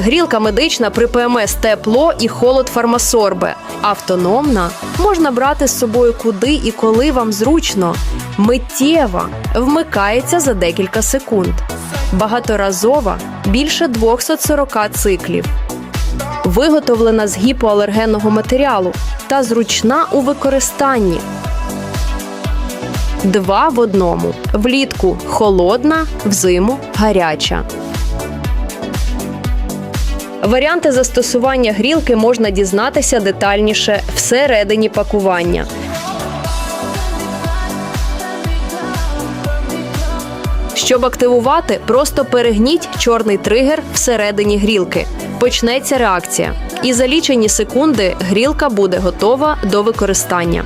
Грілка медична при ПМС тепло і холод фармасорбе. Автономна можна брати з собою куди і коли вам зручно. Миттєва вмикається за декілька секунд. Багаторазова більше 240 циклів. Виготовлена з гіпоалергенного матеріалу та зручна у використанні. Два в одному. Влітку холодна, взиму гаряча. Варіанти застосування грілки можна дізнатися детальніше всередині пакування. Щоб активувати, просто перегніть чорний тригер всередині грілки. Почнеться реакція. І за лічені секунди грілка буде готова до використання.